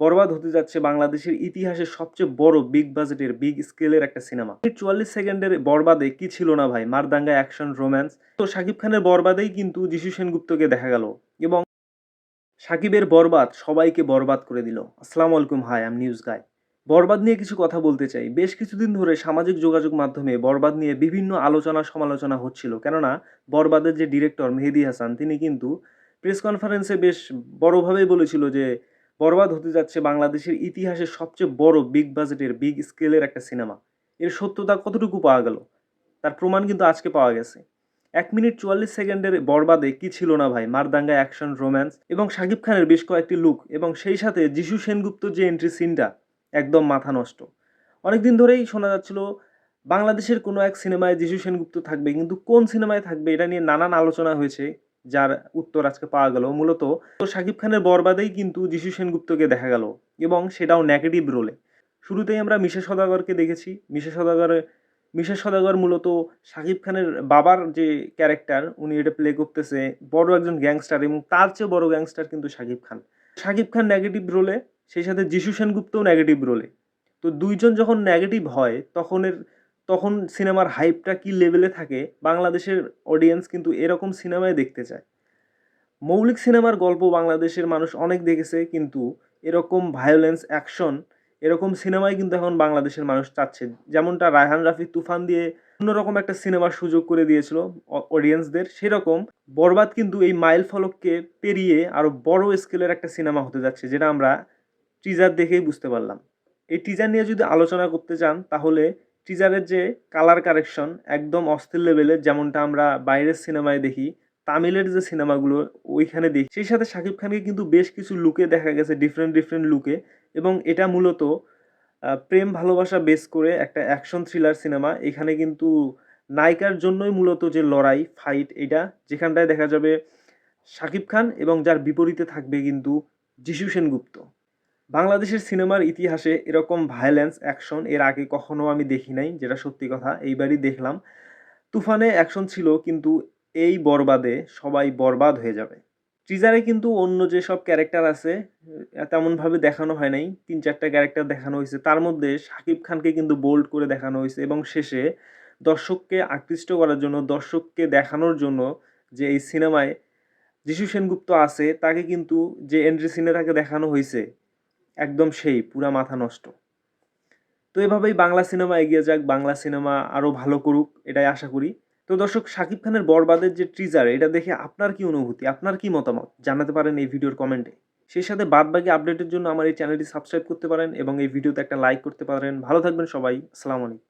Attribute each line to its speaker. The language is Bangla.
Speaker 1: বরবাদ হতে যাচ্ছে বাংলাদেশের ইতিহাসের সবচেয়ে বড় বিগ বাজেটের, বিগ স্কেলের একটা সিনেমা। চুয়াল্লিশ সেকেন্ডের বরবাদে কি ছিল না ভাই? মারদাঙ্গা অ্যাকশন রোম্যান্স। তো শাকিব খানের বরবাদেই কিন্তু যিশু সেনগুপ্তকে দেখা গেল এবং সাকিবের বরবাদ সবাইকে বরবাদ করে দিল। আসসালামু আলাইকুম, হাই আম নিউজ গাই বরবাদ নিয়ে কিছু কথা বলতে চাই। বেশ কিছুদিন ধরে সামাজিক যোগাযোগ মাধ্যমে বরবাদ নিয়ে বিভিন্ন আলোচনা সমালোচনা হচ্ছিল। কেননা, বরবাদের যে ডিরেক্টর মেহেদি হাসান, তিনি কিন্তু প্রেস কনফারেন্সে বেশ বড়ভাবেই বলেছিল যে বরবাদ হতে যাচ্ছে বাংলাদেশের ইতিহাসের সবচেয়ে বড় বিগ বাজেটের, বিগ স্কেলের একটা সিনেমা। এর সত্যতা কতটুকু পাওয়া গেল? তার প্রমাণ কিন্তু আজকে পাওয়া গেছে। এক মিনিট চুয়াল্লিশ সেকেন্ডের বরবাদে কি ছিল না ভাই? মারদাঙ্গা অ্যাকশন রোম্যান্স এবং শাকিব খানের বেশ কয়েকটি লুক এবং সেই সাথে যিশু সেনগুপ্ত যে এন্ট্রি সিনটা, একদম মাথা নষ্ট। অনেকদিন ধরেই শোনা যাচ্ছিল, বাংলাদেশের কোনো এক সিনেমায় যিশু সেনগুপ্ত থাকবে, কিন্তু কোন সিনেমায় থাকবে এটা নিয়ে নানান আলোচনা হয়েছে। যার উত্তর আজকে পাওয়া গেল। মূলত তো শাকিব খানের বরবাদেই কিন্তু যিশু সেনগুপ্তকে দেখা গেল এবং সেটাও নেগেটিভ রোলে শুরুতেই আমরা মিশা সদাগরকে দেখেছি। মিশা সদাগরের মিশা সদাগর মূলত শাকিব খানের বাবার যে ক্যারেক্টার উনি এটা প্লে করতেছে, বড় একজন গ্যাংস্টার এবং তার চেয়ে বড় গ্যাংস্টার কিন্তু শাকিব খান। শাকিব খান নেগেটিভ রোলে সেই সাথে যিশু সেনগুপ্তও নেগেটিভ রোলে তো দুইজন যখন নেগেটিভ হয়, তখনের তখন সিনেমার হাইপটা কি লেভেলে থাকে, বাংলাদেশের অডিয়েন্স কিন্তু এরকম সিনেমায় দেখতে চায়। মৌলিক সিনেমার গল্প বাংলাদেশের মানুষ অনেক দেখেছে, কিন্তু এরকম ভায়োলেন্স অ্যাকশন এরকম সিনেমাই কিন্তু এখন বাংলাদেশের মানুষ চাচ্ছে। যেমনটা রায়হান রাফি তুফান দিয়ে অন্যরকম একটা সিনেমার সুযোগ করে দিয়েছিল অডিয়েন্সদের সেরকম বরবাদ কিন্তু এই মাইল ফলককে পেরিয়ে আরও বড় স্কেলের একটা সিনেমা হতে যাচ্ছে, যেটা আমরা টিজার দেখেই বুঝতে পারলাম। এই টিজার নিয়ে যদি আলোচনা করতে চান, তাহলে টিজারের যে কালার কারেকশন একদম অস্থির লেভেলের যেমনটা আমরা বাইরের সিনেমায় দেখি, তামিলের যে সিনেমাগুলো ওইখানে দেখি। সেই সাথে শাকিব খানকে কিন্তু বেশ কিছু লুকে দেখা গেছে ডিফারেন্ট ডিফারেন্ট লুকে এবং এটা মূলত প্রেম, ভালোবাসা বেস করে একটা অ্যাকশন থ্রিলার সিনেমা এখানে কিন্তু নায়িকার জন্যই মূলত যে লড়াই ফাইট এটা, যেখানটায় দেখা যাবে শাকিব খান এবং যার বিপরীতে থাকবে কিন্তু যিশু সেনগুপ্ত। বাংলাদেশের সিনেমার ইতিহাসে এরকম ভায়োলেন্স অ্যাকশন এর আগে কখনো আমি দেখি নাই, যেটা সত্যি কথা, এইবারই দেখলাম। তুফানে অ্যাকশন ছিল, কিন্তু এই বরবাদে সবাই বরবাদ হয়ে যাবে। টিজারে কিন্তু অন্য যেসব ক্যারেক্টার আছে তেমনভাবে দেখানো হয় নাই। তিন চারটা ক্যারেক্টার দেখানো হয়েছে। তার মধ্যে শাকিব খানকে কিন্তু বোল্ড করে দেখানো হয়েছে এবং শেষে দর্শককে আকৃষ্ট করার জন্য, দর্শককে দেখানোর জন্য যে এই সিনেমায় যিশু সেনগুপ্ত আছে, তাকে কিন্তু যে এন্ট্রি সিনে তাকে দেখানো হয়েছে একদম সেই, পুরা মাথা নষ্ট। তো এভাবেই বাংলা সিনেমা এগিয়ে যাক, বাংলা সিনেমা আরও ভালো করুক, এটাই আশা করি। তো দর্শক, শাকিব খানের বরবাদের যে ট্রিজার এটা দেখে আপনার কি অনুভূতি? আপনার কি মতামত? জানাতে পারেন এই ভিডিওর কমেন্টে। সেই সাথে বাদবাকি আপডেটের জন্য আমার এই চ্যানেলটি সাবস্ক্রাইব করতে পারেন এবং এই ভিডিওতে একটা লাইক করতে পারেন। ভালো থাকবেন সবাই। আসসালামু আলাইকুম।